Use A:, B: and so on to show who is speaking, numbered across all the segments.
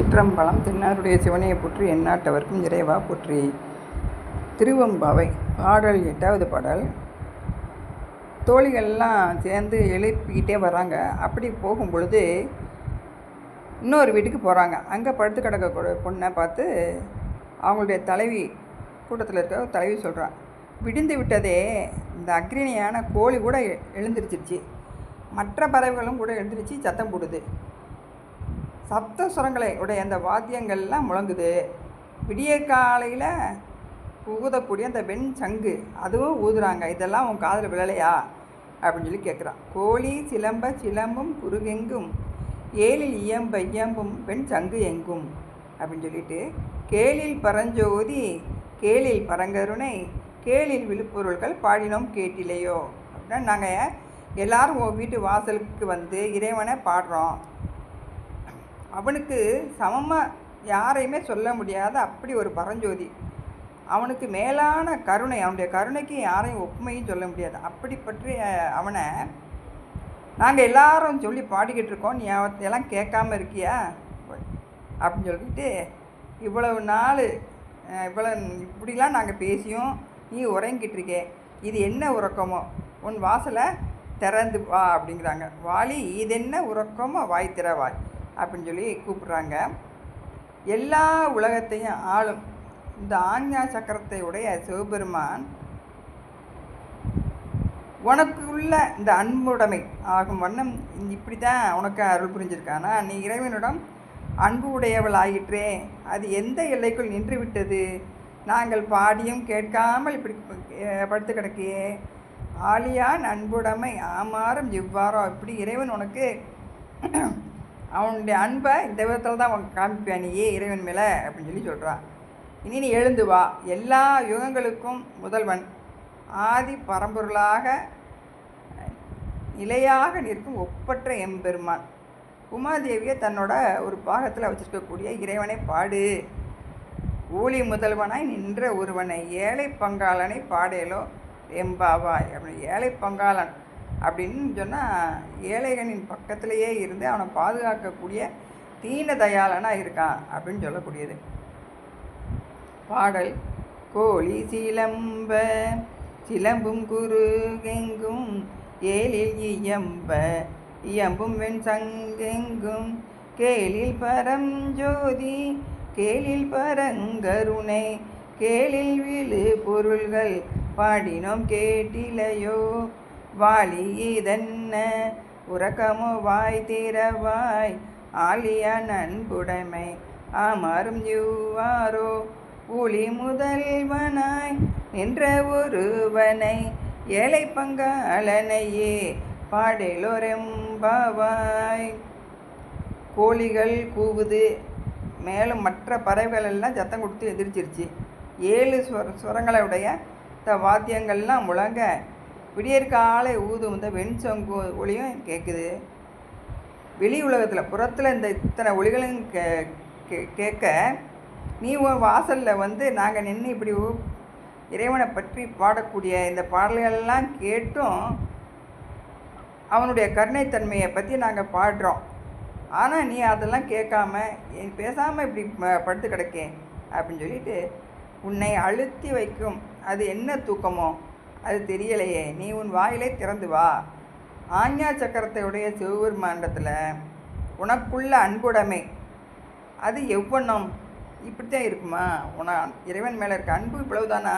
A: சிற்றம்பலம் தென்னாருடைய சிவனையை போற்றி எந்நாட்டவர்க்கும் இறைவா போற்றி. திருவம்பாவை பாடல் எட்டாவது பாடல். தோழிகள்லாம் சேர்ந்து எழுப்பிக்கிட்டே வராங்க. அப்படி போகும் பொழுது இன்னொரு வீட்டுக்கு போகிறாங்க அங்கே படுத்து கிடக்க பொண்ணை பார்த்து அவங்களுடைய தலைவி கூட்டத்தில் இருக்க தலைவி சொல்கிறான் விடிந்து விட்டதே இந்த அக்ரிணியான கோழி கூட எழுந்திருச்சிருச்சு. மற்ற பறவைகளும் கூட எழுந்திருச்சு சத்தம் போடுது. சப்த சுரங்களை உடைய அந்த வாத்தியங்கள்லாம் முழங்குது. விடிய காலையில் ஊதக்கூடிய அந்த வெண் சங்கு அதுவும் ஊதுறாங்க. இதெல்லாம் உன் காதில் விழலையா? அப்படின்னு சொல்லி கேட்குறான் கோழி சிலம்ப சிலம்பும் குருகெங்கும் ஏழில் இயம்ப இயம்பும் வெண் சங்கு எங்கும்? அப்படின்னு சொல்லிட்டு கேளில் பரஞ்சோதி கேளில் பரங்கருணை கேளில் விழுப்பொருள்கள் பாடினோம் கேட்டிலையோ? அப்படின்னா நாங்கள் எல்லாரும் உன் வீட்டு வாசலுக்கு வந்து இறைவனை பாடுறோம். அவனுக்கு சமமாக யாரையுமே சொல்ல முடியாத அப்படி ஒரு பரஞ்சோதி. அவனுக்கு மேலான கருணை அவனுடைய கருணைக்கு யாரையும் ஒப்புமையும் சொல்ல முடியாது. அப்படி பற்றி அவனை நாங்கள் எல்லாரும் சொல்லி பாடிக்கிட்டு இருக்கோம். நீ அவத்தையெல்லாம் கேட்காம இருக்கியா? அப்படின்னு சொல்லிட்டு இவ்வளவு நாள் இவ்வளோ இப்படிலாம் நாங்கள் பேசியும் நீ உறங்கிட்டு இருக்கே. இது என்ன உறக்கமோ? உன் வாசலை திறந்து வா அப்படிங்கிறாங்க. வாலி இது என்ன உறக்கமோ? வாய் திறவாய். அப்படின்னு சொல்லி கூப்பிட்றாங்க. எல்லா உலகத்தையும் ஆளும் இந்த ஆஞ்ஞா சக்கரத்தை உடைய சிவபெருமான் உனக்குள்ள இந்த அன்புடைமை ஆகும் வண்ணம் இப்படி தான் உனக்கு அருள் புரிஞ்சிருக்கானா? நீ இறைவனிடம் அன்பு உடையவள் ஆயிற்றே அது எந்த எல்லைக்குள் நின்று விட்டது நாங்கள் பாடியும் கேட்காமல் இப்படி படுத்து கிடக்கியே. ஆலியான் அன்புடைமை ஆமாறும் இவ்வாறோ. இப்படி இறைவன் உனக்கு அவனுடைய அன்பை இந்த விதத்தில் தான் அவன் காமிப்பான் நீயே இறைவன் மேலே? அப்படின்னு சொல்லி சொல்கிறான் இனி நீ எழுந்து வா. எல்லா யுகங்களுக்கும் முதல்வன். ஆதி பரம்பொருளாக நிலையாக நிற்கும் ஒப்பற்ற எம்பெருமான். உமாதேவியை தன்னோட ஒரு பாகத்தில் வச்சிருக்கக்கூடிய இறைவனை பாடு. ஊழி முதல்வனாய் நின்ற ஒருவனை ஏழை பங்காளனை பாடேலோ எம்பாவாய் அப்படி ஏழை பங்காளன். அப்படின்னு சொன்னால் ஏழைகளின் பக்கத்திலேயே இருந்து அவனை பாதுகாக்கக்கூடிய தீன தயாளனாக இருக்கான் அப்படின்னு சொல்லக்கூடியது. பாடல் கோழி சிலம்ப சிலம்பும் குருகெங்கும் ஏழில் இயம்ப இயம்பும் வெண் சங்கெங்கும் கேளில் பரம் ஜோதி கேளில் பரங்கருணை கேளில் விழு பொருள்கள் பாடினோம் கேட்டிலையோ வாலி இதென்ன உறக்கமோ வாய் தீரவாய் ஆலியா நண்புடைமை ஆமாறும் யூவாரோ ஊழி முதல்வனாய் நின்ற ஒருவனை ஏழை பங்காளனையே பாடலோரெம்பாவாய். கோழிகள் கூவுது மேலும் மற்ற பறவைகள் எல்லாம் சத்தம் கொடுத்து எதிர்ச்சிருச்சு ஏழு ஸ்வர சுரங்களுடைய த வாத்தியங்கள்லாம் முழங்க விடியற்காலை ஊதும் இந்த வெண்சங்கு ஒளியும் கேட்குது வெளி உலகத்தில் புறத்தில் இந்த இத்தனை ஒளிகளும் கே கேட்க நீ உன் வாசலில் வந்து நாங்கள் நின்று இப்படி இறைவனை பற்றி பாடக்கூடிய இந்த பாடல்களெல்லாம் கேட்டும் அவனுடைய கருணைத்தன்மையை பற்றி நாங்கள் பாடுறோம். ஆனால் நீ அதெல்லாம் கேட்காம பேசாமல் இப்படி படுத்து கிடக்கே அப்படின்னு சொல்லிட்டு உன்னை அழுத்தி வைக்கும். அது என்ன தூக்கமோ? அது தெரியலையே. நீ உன் வாயிலை திறந்து வா. ஆஞ்ஞா சக்கரத்தையுடைய சிவபெருமாண்டத்தில் உனக்குள்ள அன்புடைமை. அது எவ்வண்ணம்? இப்படித்தான் இருக்குமா? உன இறைவன் மேலே இருக்க அன்பு இவ்வளவுதானா?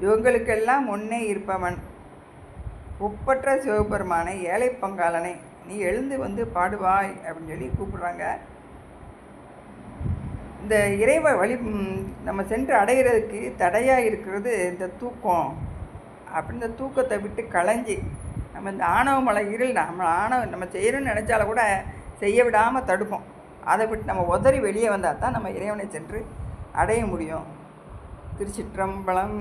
A: இவங்களுக்கெல்லாம் முன்னே இருப்பவன். ஒப்பற்ற சிவபெருமானை ஏழை பங்காளனை நீ எழுந்து வந்து பாடுவாய் அப்படின்னு சொல்லி கூப்பிடுறாங்க. இந்த இறைவ வழி நம்ம சென்று அடைகிறதுக்கு தடையாக இருக்கிறது இந்த தூக்கம். அப்படி இந்த தூக்கத்தை விட்டு களைஞ்சி நம்ம இந்த ஆணவ மலை இருள் நம்ம ஆணவ நம்ம செய்கிறோன்னு நினச்சாலும் கூட செய்ய விடாமல் தடுப்போம். அதை விட்டு நம்ம உதறி வெளியே வந்தால் தான் நம்ம இறைவனை சென்று அடைய முடியும். திருச்சிற்றம்பலம்